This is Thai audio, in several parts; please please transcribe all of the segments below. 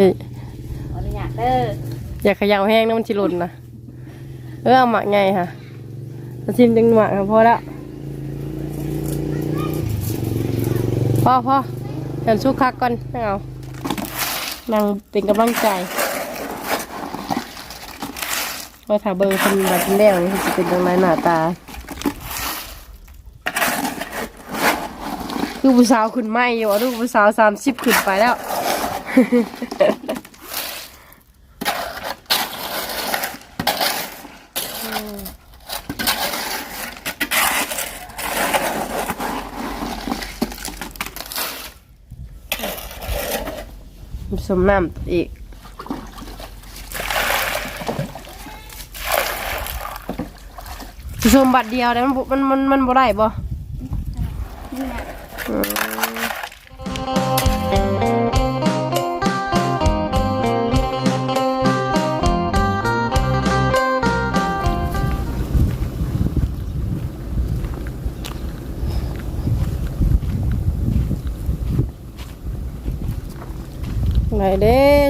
นี่ขออนุญาตเด้ออย่าเขย่าแห้งนะมันชิหลุนนะเออเอาหมักไงค่ะมาชิมจังหวะครับพอแล้วพ่อพ่อเห็นชุกคักก่อนไม่เอานั่งเป็นกำลังใจว่าถ้าเบอร์คนแบบแรกนี่จะเป็นตรงไหนหน้าตา คือผู้สาวขึ้นไม่อยู่อะลูกผู้สาวสามสิบขึ้นไปแล้วผ สมน้ำอีกสมบัตรเดียวแต่มันบ่มันมันมันบ่ได้บ่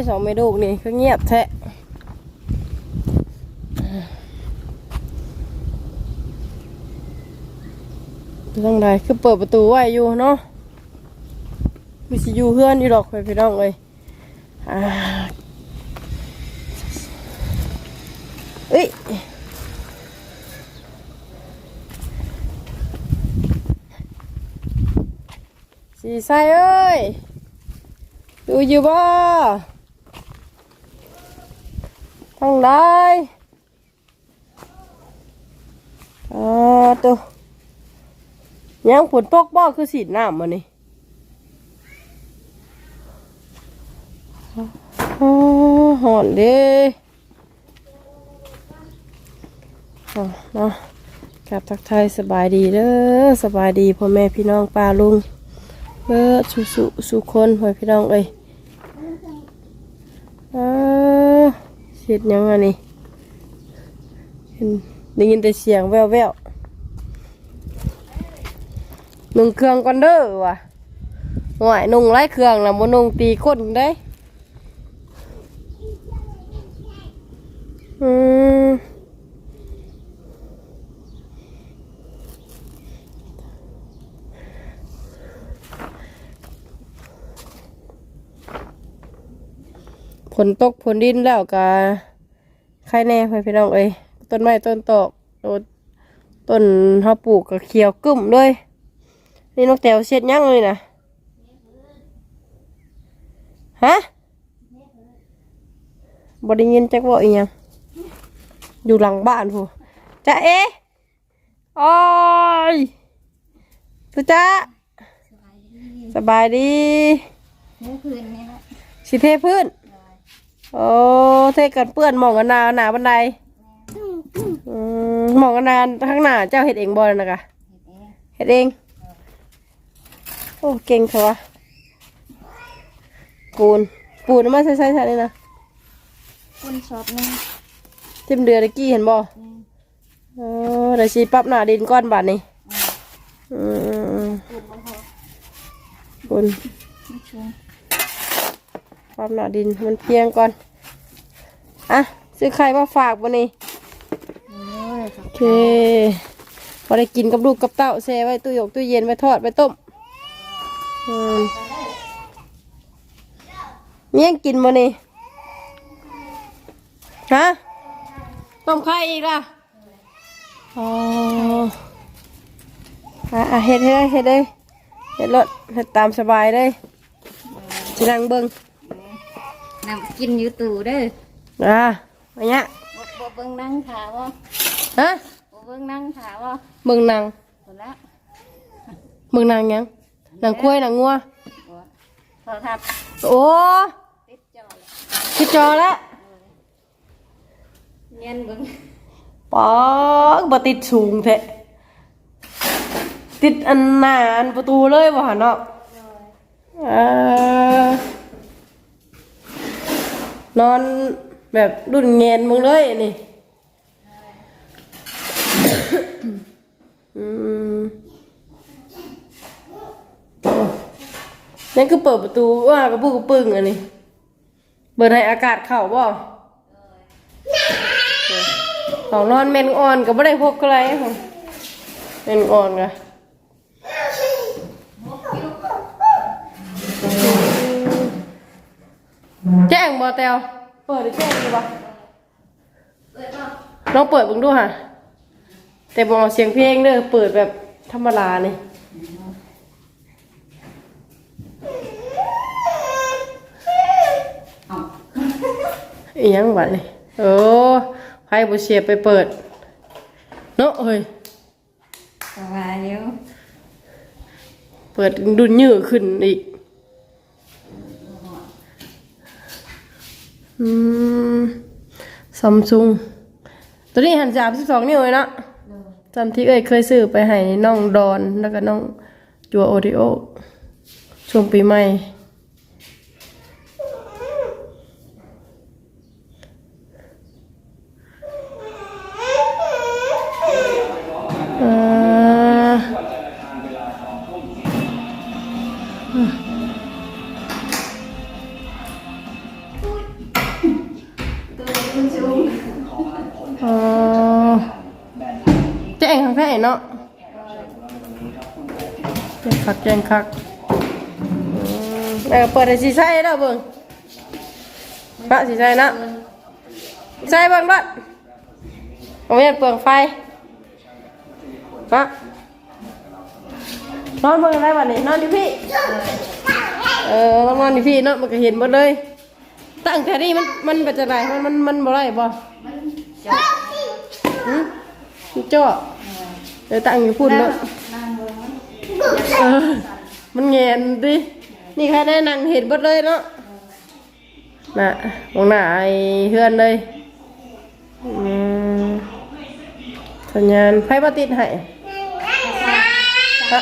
สองเมดูกนี่ก็เงียบแท้ทางใดคือเปิดประตูไว้อยู่เนาะมีสิอยู่เพื่อนอยู่ดอกไปพี่น้องเลยอ่าเอ้ยสีใสเอ้ยดูอยู่บ่ ทางใดเออตัวยังฝนตกบ่คือสีน้ำมานี่อ๋อหอนเด้อ๋อเนาะกลับทักทายสบายดีเด้อสบายดีพ่อแม่พี่น้องป้าลุงเออสุสุสุคนหอยพี่น้องเอ้ยเออ เสียดยังอันนี้เห็นได้ยินแต่เสียงแววแววนุ่งเครื่องก่อนเด้อว่ะหวยนุ่งไร้เครื่องนะบ่นุ่งตีก้นได้อืม นตกฝนดินแล้วก็ใครแน่หอยพี่น้องเอ้ยต้นไม้ต้นตอกต้นต้นเฮาปลูกก็เขียวกึ่มเลยนี่นกแตวเช็ดยังเลยนะฮะบไดิยินจักว่าอีหยังอยู่หลังบ้านพูจ้าเอ๊ะโอ้ยตุจ้าสบายดีเมื่อคืนนี้นะสิเทพื้น โอ้เทกันเปื้อนหมองกันนาหนาบันไดอืมหมองกันนาข้างหน้าเจ้าเห็ดเองบ่นะกะเห็ดเอง โอ้เก่งเถอะวะปูนปูนเอามาใส่ใส่ใส่เลยนะคุณชอบนี่ทิมเดือตะกี้เห็นบ่เออเดี๋ยวชีปรับหน้าดินก้อนบาทนี่อืมคุณบ่พอปูน ไม่ชวนปรับหนาดินมันเพียงก่อน อะ ซื้อไข่มาฝากวันนี้เครับโอเคพอได้กินกับลูกกับเต้าแช่ไว้ตู้หยกตู้เย็นไว้ทอดไว้ต้มอืมเมี่ยงกินมานี่ฮะต้มไข่อีกล่ะอ๋ออะอ่เฮ็ดเฮ็ดเฮ็ดเลยเฮ็ดรถเฮ็ดตามสบายเลยสินั่งเบิ่ง นำกินอยู่ตู่เด้ออะอันเนี้ยบ่บ่เบิ่งนั่งขาบ่ฮะบ่เบิ่งนั่งขาบ่เบิ่งนางคนละเบิ่งนางหยังนางกล้วยนางงัวบ่โทรทัศน์โอ้ติดจอเลยคิดจอแล้วเงียนเบิ่งป๊อกบ่ติดสูงแท้ติดอันหน้าอันประตูเลยบ่หันเนาะเอ่อ นอนแบบรุ่นเงินมึงเลยนี่นั่นคือเปิดประตูว่ากระปุกกระปึ้งอันนี้เบิดให้อากาศเข้าบ่ของนอนเมนอ่อนก็บ่ได้พกอะไรของเมนอ่อนก็ แจ้งบ่แตวเปิดหรือแจ้งดีบ่เปิดบ่ลองเปิดเบิ่งดูค่ะ แต่บ่เอาเสียงเพลงเด้อเปิดแบบธรรมดานี่เอาอีหยังบัดนี่โอ้ไผบ่เสียบไปเปิด เนาะเฮ้ยสบายอยู่เปิดดุนยื้อขึ้นอีก อืมซัมซุงตัวนี้หันสามสิบสองนิ้วเลยเนาะจำที่เอ้ยเคยซื้อไปให้น้องดอนแล้วก็น้องจัวโอริโอช่วงปีใหม่ คักแจ้งคักอืมแล้วก็เปิดให้สีใส่แล้วเบิ่งพระสีใส่นะใส่เบิ่งบัดโอ้ยเปลืองไฟพระนอนเบิ่งได้บัดนี้นอนอยู่พี่ เออต้องนอนอยู่พี่เนาะมันก็เห็นหมดเลย ตั้งแต่นี้มันมันเป็นจะไรมันมันมันบ่ไรบ่จอดหืมมันจ่อเดี๋ยวตั้งอยู่พุ่นเนาะนั่งลง เออมันแงนดินี่ใครได้นั่งเห็นหมดเลยเนาะน่ะมองหน้าไอ้เฮือนเลยอืมสัญญาณไฟบ่ติดให้ฮะ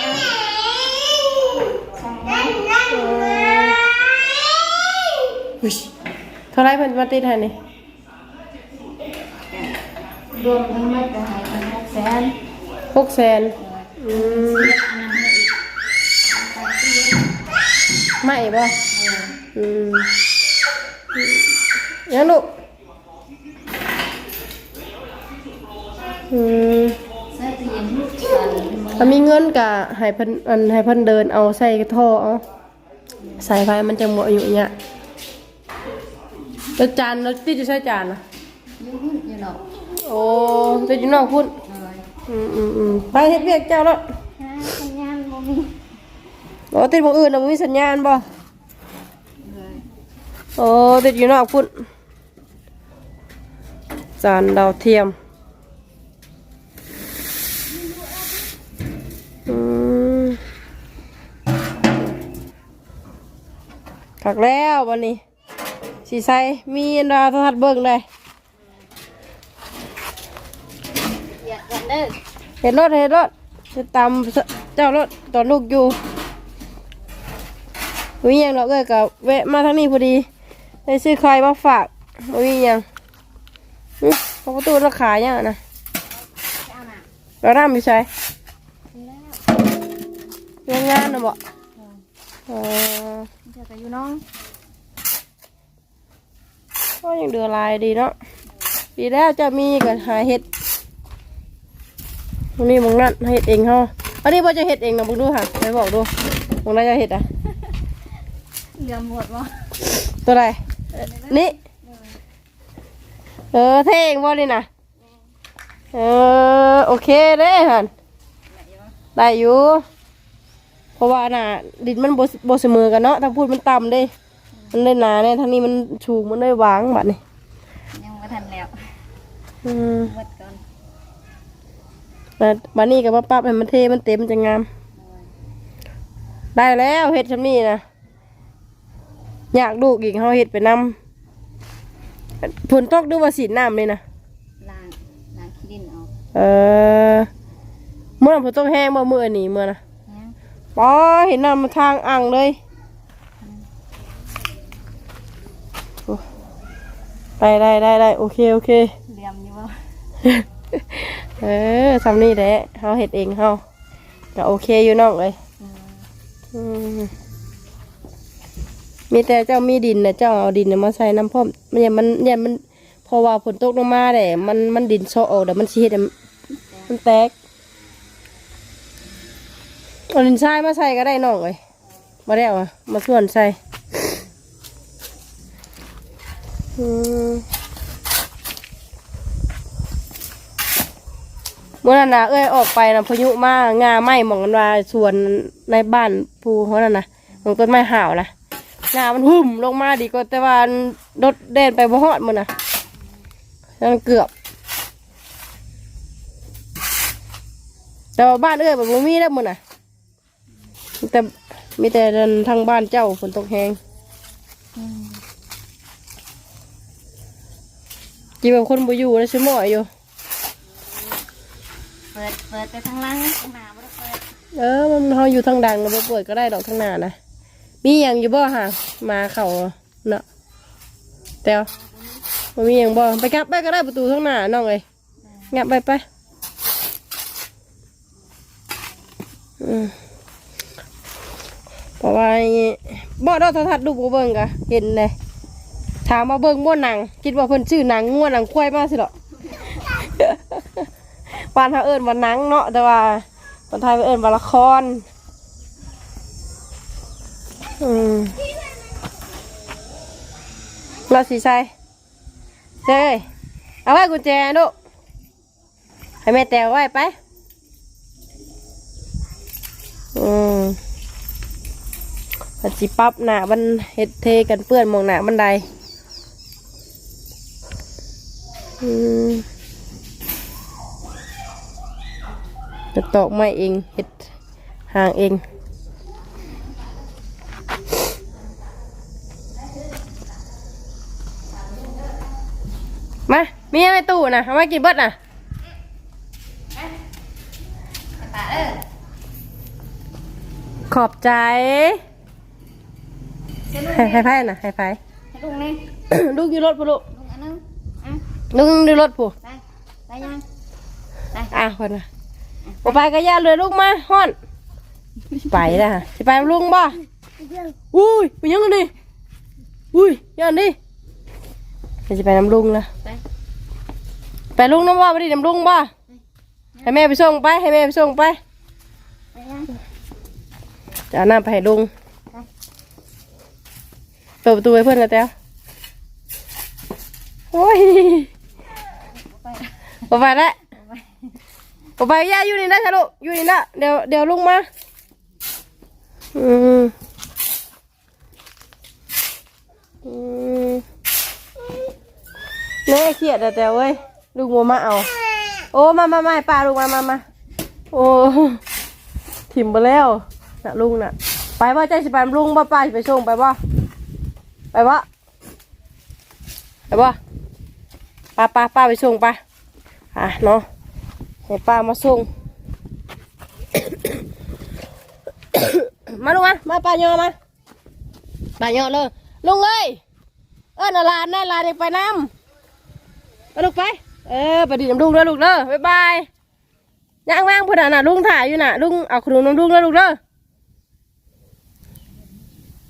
เท่าไรเพิ่นมาติดให้นี่รวมทั้งหมดก็ให้กันหกแสนหกแสนอืม ไม่บ่อืมยังลูกอืมใส่ตู้เย็นสั่นมือถ้ามีเงินกะให้เพิ่นอันให้เพิ่นเดินเอาใส่กระท่อเอาใส่ไฟมันจะหมดอายุเนี่ยแล้วจานแล้วที่จะใช้จานนะอยู่หุ่นอยู่เนาะโอ้จะอยู่นอกพุ่นเลยอืมอืมอืมไปเฮ็ดเวียกเจ้าแล้วหาสัญญาณบ่มีโอ้ติดบ่อื่นน่ะบ่มีสัญญาณบ่เลยโอ้ติดอยู่นอกพุ่นจานดาวเทียมอืมถักแล้ววันนี้สีใสมีดาวโทรทัศน์เบิ่งเลยอยากกันเด้อเห็นรถเห็นรถจะตามเจ้ารถตอนลูกอยู่ วิยังเราเอ้ยกับแวะมาทางนี้พอดีได้ซื้อใครมาฝากวิยังประตูราขายยังนะเอาน่ะเราน้ำอยู่ใช่แล้วงานงานนะบ่เออเจอกันอยู่น้องก็ยังเดือลายดีเนาะดีแล้วจะมีกันหาเห็ดวันนี้มึงนั่นเห็ดเองเฮาอันนี้ว่าจะเห็ดเองนะมึงดูค่ะไปบอกดูมึงน่าจะเห็ดอะ เหลือหมดบ่ตัวอะไรนี่ เออเท่เองบ่นี่นะเออโอเคเด้หันได้อยู่เพราะว่าน่ะดินมันบบบเสมอกันเนาะถ้าพูดมันต่ำเด้ มันได้หนาเนี่ยทางนี้มันชูงมันได้วางบัดนี่ยังบ่ทันแล้วอืมหมดก่อนแต่บัดนี้ก็มาปรับให้มันเทมันเต็มมันจะงาม ได้แล้วเห็ดชำนี่นะ อยากลูกอีกเขาเห็ดไปนำฝนตกดูว่าสีน้ำเลยนะล้างล้างขี้ดินออกเออเมื่อฝนตกแห้งบ่เมื่อนี้เมื่อนะยังปอเห็นน้ำมาทางอ่างเลยโอ้ได้ได้ได้ได้โอเคโอเคเหลี่ยมอยู่บ่เออทำนี่แหละเขาเห็ดเองเขาก็โอเคอยู่น้องเลยอืมอื มีแต่เจ้ามีดินนะเจ้าเอาดินน่ะมาใส่น้ำพร้อมมันเนี่ยมันเนี่ยมันเพอว่าฝนตกลงมาแหละมันมันดินโซออกเดี๋ยวมันชีดมันแตกเอาดินทรายมาใส่ก็ได้น้องเลยมาได้เอาอะมาส่วนใส่อืมเมื่อนั้นนะเอ้ยออกไปนะพายุมากงาไหม้หมองกันว่าสวนในบ้านภูเขานั่นนะหมองต้นไม้ห่าวนะ งามันหุ่มลงมาดีก็แต่ว่ารถเดินไปบ่ฮอดมันนะนั่นเกือบ แต่ว่าบ้านเอ้ยแบบบ่มีแล้วมันน่ะมีแต่มีแต่เดินทางบ้านเจ้าฝนตกแหงอืมจีแบบคนบ่อยู่แล้วชิมอยอยู่ เปิด เปิดไปทางหล่างข้างหน้าบ่ได้เปิด เออ มันเฮาอยู่ทางดังเราบ่เปิดก็ได้ดอกทางหน้านะ มีหยังอยู่บ่ฮะมาเข้าเนาะแต่วมีหยังบ่ไปกับไปก็ได้ประตูทางหน้าน้องเอ้ยงับไปไปเพราะว่าบ่ดอกโทรทัศน์ดูบ่เบิ่งกะเห็นเลยถามมาเบิ่งบ่หนังคิดว่าเพิ่นชื่อหนังง่วหนังควายมาสิหรอกปานเฮาเอิ้นว่าหนังเนาะแต่ว่าคนไทยเอิ้นว่าละคร อื มเราสีใส่เจ้ยเอาไว้กุญแจลูกให้แม่แต่ไว้ไป อืมปัจจิปับหนามันเฮ็ดเทกันเปื้อนมองหนาบันได อืมจะตอกไม้เองเฮ็ดห่างเอง มามีอะไรตู้นะเอาไว้กินเบิดนะตาเด้อขอบใจ ให้ให้ไพ่นะให้ไพ่ ให้ลุงนี่ ลูกอยู่รถปุ๊ลูกลุงอันนึงอะลูกอยู่รถปุ๊ไปไปยังไปอะคนนะบ่ไปก็ย่าเลยลูกมาฮ้อนไปนะฮะสิไปกับลุงบ่อุ้ยไปยังกันดิอุ้ยยันดิ เดี๋ยวจะไปน้ำลุงละไป ไปลุงน้ำว่าไปดิน้ำลุงบ่ให้แม่ไปส่งไป ให้แม่ไปส่งไปไปยังจะเอาน้ำไปให้ลุงเปิดประตูให้เพื่อนแล้วแต้วโอ้ยไปปไปแล้วปไปย่าอยู่นี่นะชะลูกอยู่นี่นะเดี๋ยวเดี๋ยวลุงมา อืม อืม เน่เครียดแต่เว้ยลุงมัวมาเอา โอ้มามามาป้าลุงมามามาโอ้ถิ่มไปแล้วน่ะลุงน่ะ ไปว่าใจสิไปลุงบ่ป้าสิไปส่งไปบ่ไปบ่ไปบ่ป้าป้าป้าไปส่งป้าอะเนาะให้ป้ามาส่งมาลุงมามาป้าย่อมาป้าย่อเลยลุงเอ้ยเอิ้นเอาหลานนะหลานเด็กไปน้ำ ไปลูกไป เออไปดีน้ำลุงเด้อลูกเด้อบ๊ายบายย่างว่างเพื่อนน่ะลุงถ่ายอยู่น่ะลุงเอาขนมน้ำลุงเด้อลูกเด้อ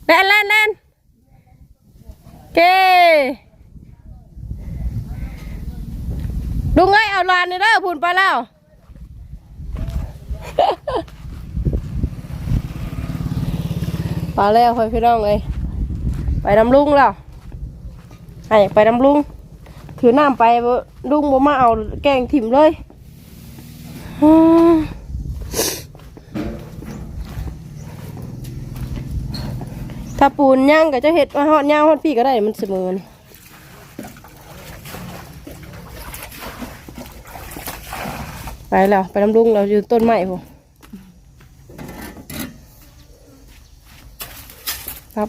เล่นเล่นเล่นเกลุงเอ้ยเอาลานนี่เด้อพูนไปแล้วไปแล้วไปพี่น้องเลยไปน้ำลุงแล้วไอ้ไปน้ำลุง ถือน้ำไปลุงบ่มาเอาแกงถิ่มเลยถ้าปูนย่างก็จะเห็ดมาหอดย่างหอดพี่ก็ได้มันเสมอนไปแล้วไปน้ำลุงเราอยู่ต้นไม้พอครับ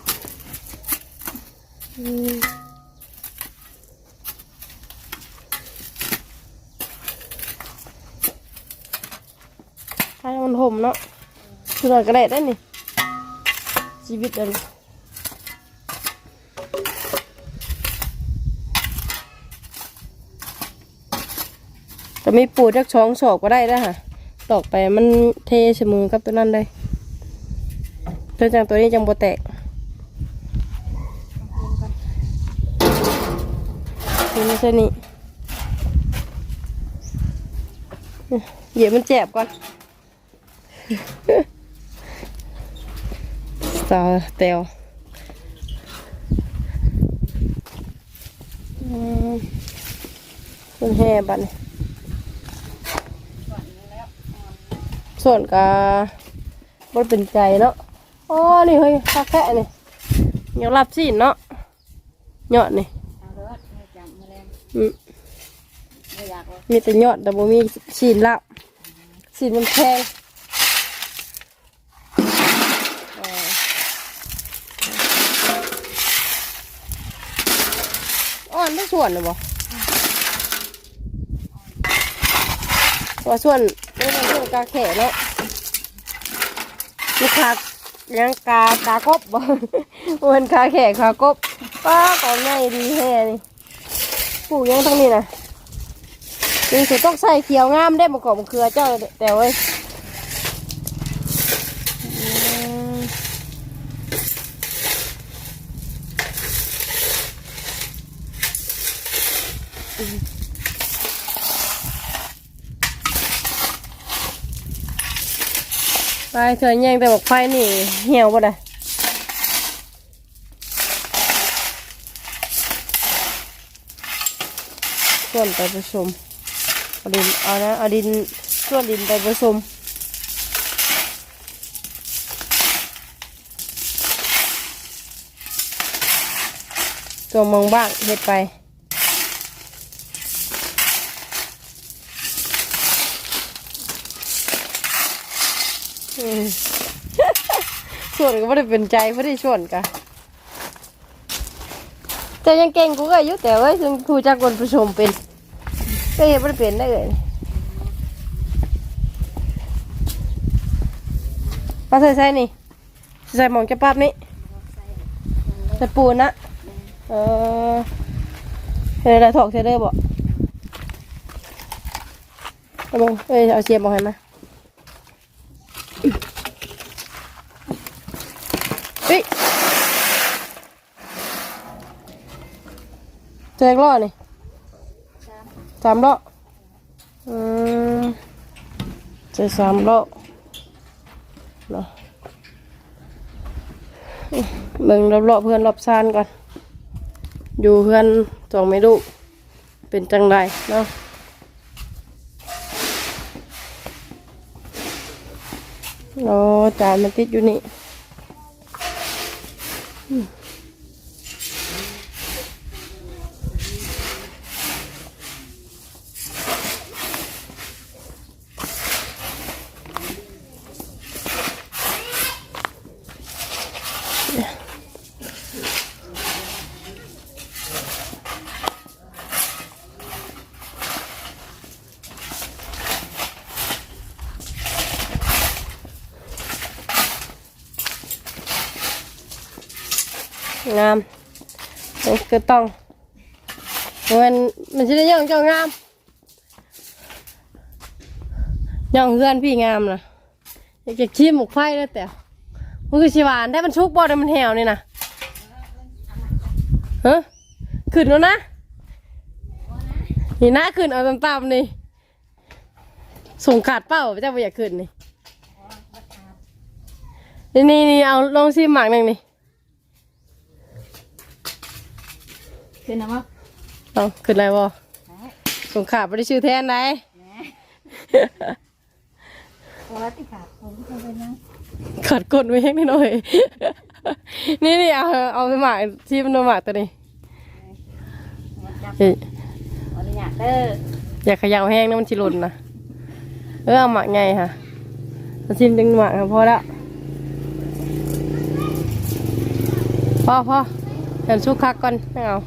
คือเราก็ได้ได้นี่ชีวิตอันจะมีปูดักช้องศอกก็ได้นะฮะตอกไปมันเทชมือกับตัวนั่นได้ตัวจังตัวนี้จังโบแตกนี่เส้นนี้เหยียบมันเจ็บก่อน สาเตวอืมเป็นแห่บันส่วนกาบ่เป็นใจเนาะอ๋อนี่เฮ้ยคาแค่นี่ยังรับสิเนาะยอดนี่ยมีแต่ยอดแต่บ่มีสินลับสินมันแพงเอออ่อนได้ ส่วนเลยบ่ว่าส่วนไม่ได้ส่วนกาแข่เนาะลูกค้ายังกากากบบ่มันคาแข่คากบป้าก่อนง่ายดีแฮ่นี่ปลูกยังทั้งนี้นะนี่สิต้องใส่เขียวงามได้มากรอบมะเขือเจ้าแต่เว้ย ไปเธอแย่งแต่บอกไฟนี่เหี่ยวบ่ได้ส่วนไปผสมเอาดินเอานะเอาดินส่วนดินไปผสมตัวมองบ้างเฮ็ดไป ส่วนก็ไม่ได้เป็นใจไม่ได้ส่วนกันแต่ยังเก่งกูก็อายุแต่ว้ยถึงครูจักคนผสมเป็นก็ยังไม่ได้เป็นได้เลยป้าใส่ใส่นี่ใส่หมองจะปั๊บนี่ใส่ปูนนะเออเฮ้ยได้ถอกเทเลอร์บอกเอามงเอ้ยเอาเสียบมาให้มา เฮ้ย แจกล้อนี่สามล้ออืมใส่สามล้อเนาะเบิ่งรอบๆเพื่อนรอบซานก่อน อยู่เพื่อนจองไม่รู้เป็นจังไรเนาะโอ้จานมันติดอยู่นี่ งามนี่คือต้องมันมันจะได้ย่องเจ้างาม ย่องเพื่อนพี่งามนะอยากจะชิมหมกไฟแล้วแต่มันคือชิวานได้มันชุกบ่ได้มันแหวนี่นะฮะขึ้นแล้วนะนี่นะขึ้นเอาต่ำๆนี่ส่งขาดเป้าเจ้าไม่อยากขึ้นนี่นี่นี่เอาลองชิมหมากหนึ่งนี่ ขึ้นนะมั้งเอาขึ้นอะไรบ่สงขาดไม่ได้ชื่อแทนไหนพอแล้วติขาดผมก็ไปนั่งขัดกดไว้ให้หน่อยนี่นี่เอาเอาไปหมากที่มันโดนหมากตัวนี้จับเฮ้ยขออนุญาตเด้ออย่าเขย่าแห้งนะมันชิหลุนนะเออเอาหมากไงค่ะเอาชิมดึงหมากค่ะพอแล้วพอพอเดี๋ยวชุกคักก่อนไม่เอา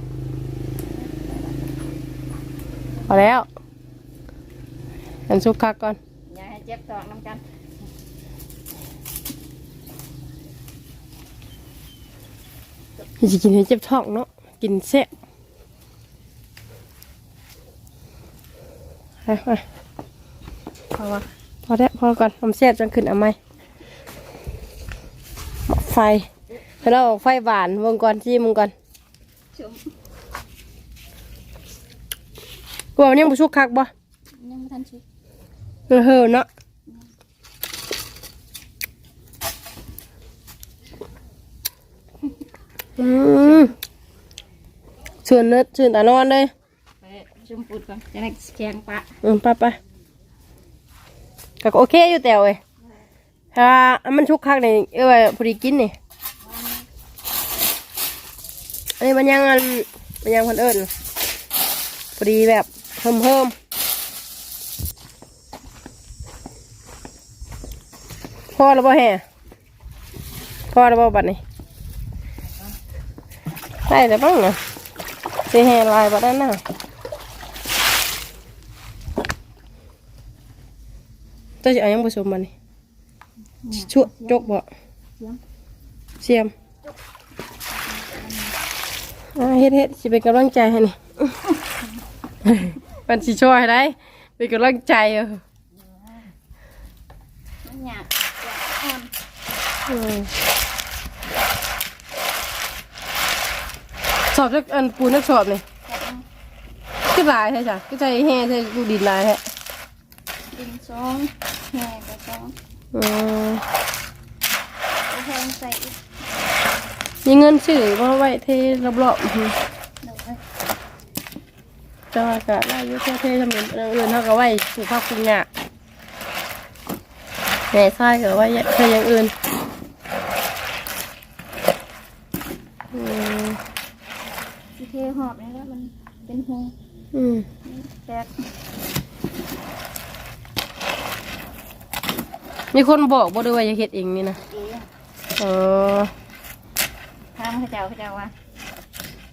พ อแล้วเดี๋ยวชุกคักก่อน อย่าให้เจ็บตอกน้ำกันอยากจะกินให้เจ็บท้องเนาะ กินแซ่บไปไปพอวะพอแล้วพอก่อนทำแซ่บจังขึ้นเอาไหมหม้อไฟแล้วเอาไฟหวานวงก่อนจี้มึงก่อน ชม ว่ามันยังบ่ชุกคักบ่ยังไม่ทันชุบเออเฮ้อเนาะอืมชื่นเนื้อชื่นตานอนเลยไปชุมปูดก่อนจะได้แข็งปะอืมไปไปก็โอเคอยู่แต่เว้ยถ้ามันชุกคักนี่เอ้ยพอดีกินนี่อันนี้มันยังอันมันยังคนเอิญพอดีแบบ เพิ่มเพิ่มพอแล้วบ่แห่พอแล้วบ่บัดนี้ได้แต่บ้างนะสิแห่ลายบัดนั้นน่ะเจ้าจะเอาหยังผสมมันนี่ชั่วจกบ่เสียมอ่าเฮ็ดเฮ็ดสิเป็นกำลังใจให้นี่ มันสิช่วยได้เป็นกำลังใจเออมันหยาบอ่อนอืมสอบจักอันปูนักสอบนี่คือหลายใช่จ้ะก็ใจแห่ใช่ดูดินหลายแท้ดินสองแห่ไปสองอืมโอเคใส่อีกมีเงินซื้อมาไว้เทรอบๆอื้อหือ หนึ่งเลย จังหวะกะไล่ยุ่เท่ๆทำเหมือนเอื่นเท่ากับไว้ถูกภาพคุณงะแม่ไส้กับว่าเคยอย่างอื่นอืมที่เทหอบนี่แล้วมันเป็นหูอืมแตกมีคนบอกบ่ด้วยว่าจะเฮ็ดเองนี่นะเองเออทำเขาเจ้าเขาเจ้าว่า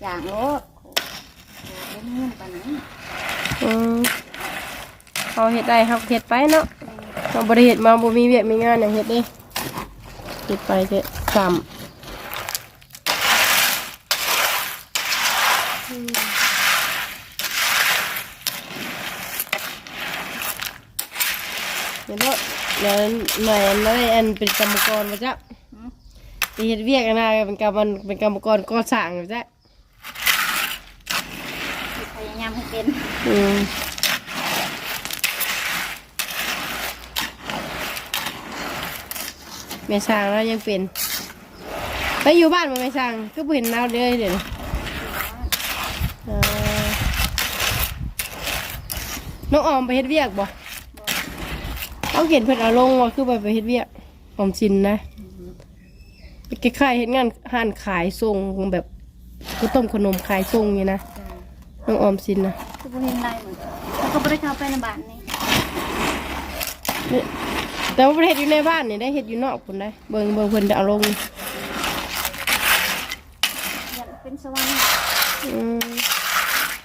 อย่างโลดโอ้โห เป็นเงื่อนปานนั้นอืมเขาเฮ็ดได้เขาเฮ็ดไปเนาะเราบ่ได้เฮ็ดมาบ่มีเวียกมีงานอย่างเฮ็ดเด้เฮ็ดไปเฮ็ดซ้ำอืมเดี๋ยวเนาะเดี๋ยวหน่อยอันนั้นอันเป็นกรรมกรมาจ้ะหืมไปเฮ็ดเวียกอันนะเป็นกรรมมันเป็นกรรมกรก่อสร้างมาจ้ะ พ ย็นอืมแม่ช้างแล้วยังเป็นไปอยู่บ้านมาแม่ช้างก็เห็นเราเลยเดี๋ยวนี้เออน้องออมไปเฮ็ดเวียกบ่เอาเห็นเพิ่นเอาลงว่าคือไปไปเฮ็ดเวียกออมสินนะคล้ายๆเฮ็ดงานห้านขายส่งแบบข้าวต้มขนมขายส่งนี่นะ น้องออมสินนะคือบ่เห็นได้เหมือนกันแล้วก็บ่ได้เข้าไปในบ้านนี่แต่ว่าประเทศอยู่ในบ้านนี่ได้เห็ดอยู่นอกคนได้เบิ่งเบิ่งเพิ่นได้เอาลงอยากเป็นสวรรค์อืม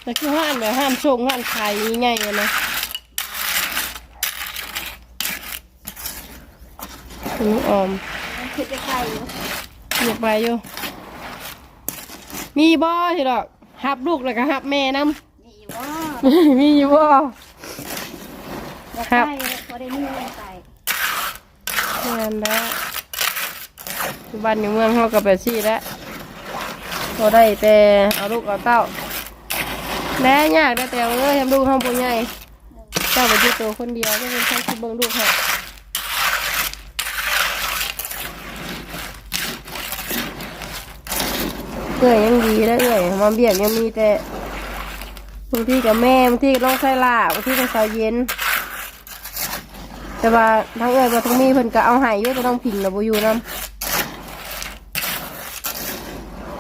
แต่คือห้านแบบห้านชงห้านขายง่ายๆอะนะคุณออมมันคือใกล้ๆอยู่อยากไปอยู่มีบ่ที่ดอก หับลูกแล้วก็หับแม่นำมีอยู่ว่ามีอยู่บ่ อยากครัใกบล้พอได้มีเงินใส่งานแล้วอยู่บ้านอยู่เมืองเขาก็แบบซี่แล้วพอได้แต่เอาลูกเอาเต้าแม่ยากได้แต่เอ้ยทำลูกห้องปุ่ใหญ่เจ้าไปอยู่ตัวคนเดียวก็เป็นแค่คิดเบิ่งลูกให้ เอื่อยยังดีแล้วเอื่อยมาเบียดยังมีแต่บางทีกับแม่บางทีก็ต้องใส่ลาบางทีก็ใส่เย็น แต่ว่าทั้งเอื่อยว่าทั้งมีเพิ่นก็เอาหายอยู่แต่ต้องพิงนะบ่อยู่นํ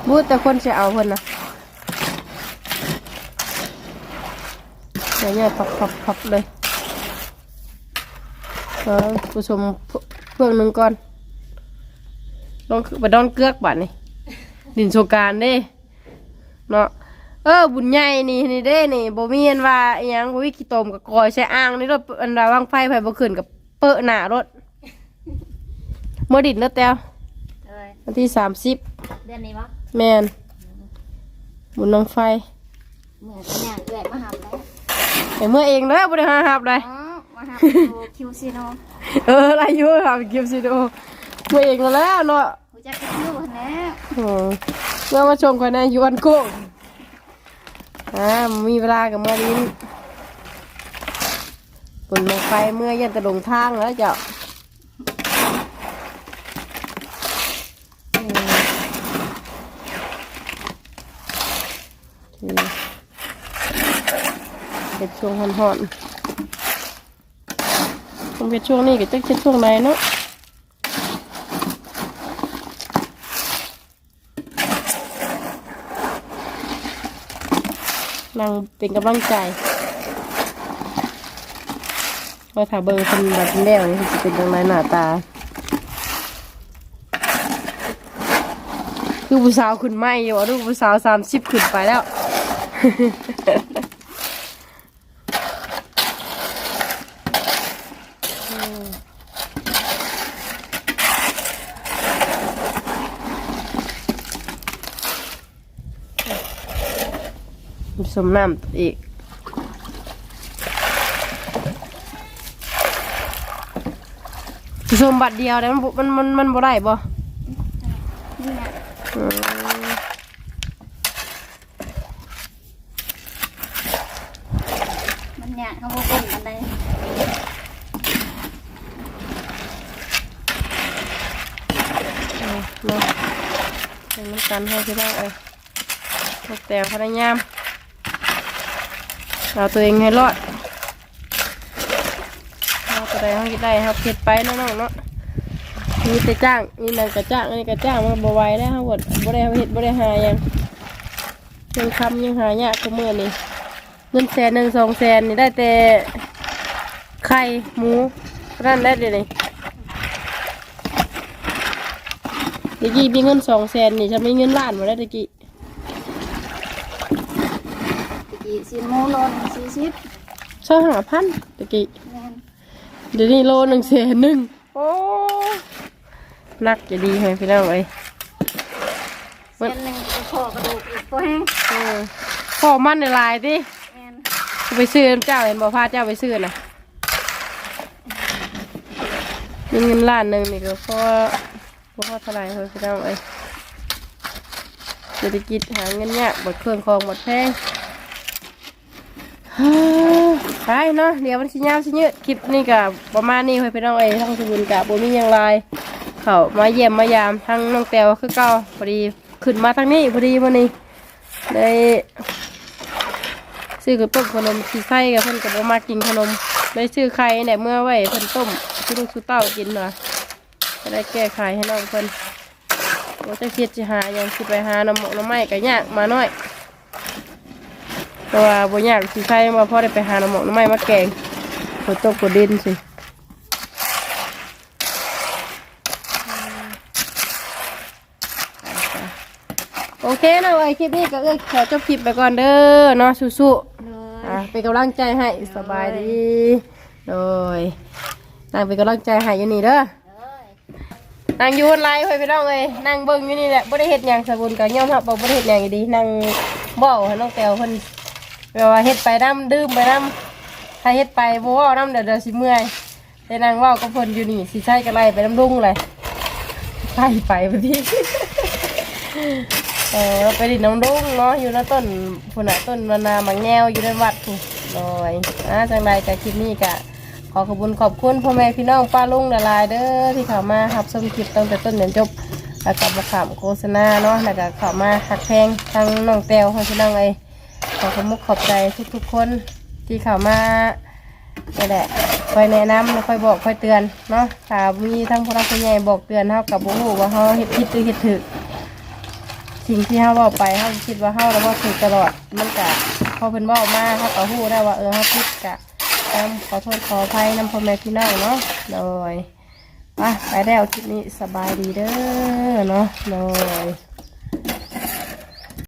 บูดแต่คนจะเอาเพิ่นนะเนี่ยๆพับๆๆเลยเออผู้ชมเพื่องหนึ่งก่อนลองไปดอนเกลือกบัดนี่ ดินโชการเด้เนาะเออบุญใหญ่นี่นี่เด้นี่บ่มีอันว่าอิหยังบ่มีขี้ตมกับกอยใช้อ่างนี่รถอันดาวางไฟไผบ่ขึ้นกับเปอะหน้ารถเมื่อดินแล้วแต้วเลยวันที่สามสิบเดือนนี้วะแมนบุญน้องไฟเหมือนกันเนี่ยเกิดมาหับแล้วแต่เมื่อเองเลยบ่ได้หาหับเลยอ๋อมาหับดูคิวซีโนเอออะไรอยู่หับเก็บสิโดเมื่อเองแล้วเนาะกูจะคิว้เมื่อมาชมกันในยวนโก้งอ่ามีเวลากับเมื่อนี้คนลงไปเมื่อยันจะลงทางแล้วเจ้าเป็นช่วงหอนๆคงเป็นช่วงนี้ก็จะเป็นช่วงไหนเนาะ นั่งเป็นกำลังใจว่าถ้าเบิ่งคนแบบแล้วนี่จะเป็นยังไงหน้าตา คือผู้สาวขึ้นไม่อยู่อะดูผู้สาวสามสิบขึ้นไปแล้ว สมน้ำอีกสมบัติเดียวแต่มันบ่มันมันมันบ่ได้บ่นี่นะอืมมันเนี่ยเขาบอกเป็นอะไรเอาเนาะเป็นน้ำกันให้พี่น้องเอ้ยพวกแต่พนักงาม เอาตัวเองให้รอดเอาตัวใดเขาคิดได้ครับเก็ดไปน้องเนาะมีแต่จ้างมีนั่นก็จ้างอันนี้ก็จ้างมันบ่ไหวแล้วครับบ่บ่ได้เฮ็ดบ่ได้หาหยังยังคำยังหายากก็มื้อนี้เงินแสนหนึ่งสองแสนนี่ได้แต่ไข่หมูนั่นได้เลยนี่ตะกี้มีเงินสองแสนนี่ฉันมีเงินล้านมาแล้ตะกี้ ตะกี้สิโมโลนสี่สิบสองห้าพันตะกี้แม่นเดี๋ยวนี้โลหนึ่งแสนหนึ่งโอ้นักจะดีไหมพี่น้องเอ้ยเส้นหนึ่งไปพอกระดูกอีกตัวแห้งเออพ่อมันในลายดิแม่นไปซื้อน้ำเจ้าเห็นบอกพาเจ้าไปซื้อน่ะมีเงินล้านหนึ่งนี่ก็พอพอเท่าไหร่เฮ้ยพี่น้องเอ้ยเศรษฐกิจหาเงินยากหมดเครื่องคองหมดแพงฮ่า ไปเนาะเดี๋ยวมันสิยาวสิยืดคลิปนี่กับประมาณนี้เฮ้ยพี่น้องเอ้ทั้งสบุญกับบ่มีหยังไรเขามาเยี่ยมมายามทั้งน้องแต้วคือเก่าพอดีขึ้นมาทางนี้พอดีวันนี้ได้ซื้อกับต้มขนมสีไข่กับเพิ่อนกับมากินขนมได้ซื้อไข่เนี่ยเมื่อไว้เพิ่นต้มที่ลูกสุเต้ากินเนาะจะได้แก้ไขให้น้องเพิ่นว่าจะคิดจะหายังสิไปหาน้ำหมกน้ำไม้ก็ยากมาหน่อย เพราะว่าบ่อยากสิใครมาพอได้ไปหาหน่อหมอกหน้ำไม้มาแกงฝนตกฝนดินสิโอเคนะไว้คลิปนี้ก็เอ้ยขอจบคลิปไปก่อนเด้อเนาะสู้เลยๆอะเป็นกำลังใจให้สบายดีโดยนั่งเป็นกำลังใจให้อยู่นี่เด้อเลยนั่งอยูนไลน์ไปพี่น้องเลยนั่งเบิ่งอยู่นี่แหละบ่ได้เฮ็ดหยังสบุญก็ยอมรับว่าบ่ได้เฮ็ดหยังอยู่ดีนั่งเว้าให้น้องแต้วเพิ่น แบบว่าเฮ็ดไปน้ำดื่มไปน้ำถ้าเฮ็ดไปบ่เว้าน้ำเดี๋ยวเดี๋ยวสิเมื่อยแต่นั่งเว้ากับเพิ่นอยู่นี่สิใช้ก็ไล่ไปน้ำลุงเลยไล่ไปพอดีเออไปดินน้ำลุงเนาะอยู่ในต้นพุ่นน่ะต้นมะนาวมังแงวอยู่ในวัดพุ่นลอยอ่าจังใดกับคลิปนี้ก็ขอขอบคุณขอบคุณพ่อแม่พี่น้องป้าลุงละลายเด้อที่เข้ามารับชมคลิปตั้งแต่ต้นจนจบ แล้วก็มาขามโฆษณาเนาะแล้วก็เข้ามาหักแพงทั้งน้องแต้วทั้งพี่น้องเอ้ย ขอขอบคุณขอบใจทุกๆคนที่เข้ามานี่แหละคอยแนะนำแล้วคอยบอกคอยเตือนเนาะถ้ามีทั้งผู้รักผู้ใหญ่บอกเตือนเฮากับบ่ฮู้ว่าเฮาเฮ็ดผิดหรือเฮ็ดถูกสิ่งที่เฮาเว้าไปเฮาคิดว่าเฮาแล้วว่าถูกตลอดมันก็พอเพิ่นเว้ามาเฮาก็ฮู้ได้ว่าเออเฮาผิดกะขอโทษขออภัยนำพ่อแม่พี่น้องเนาะโดยไปไปแล้วคลิปนี้สบายดีเด้อเนาะโดย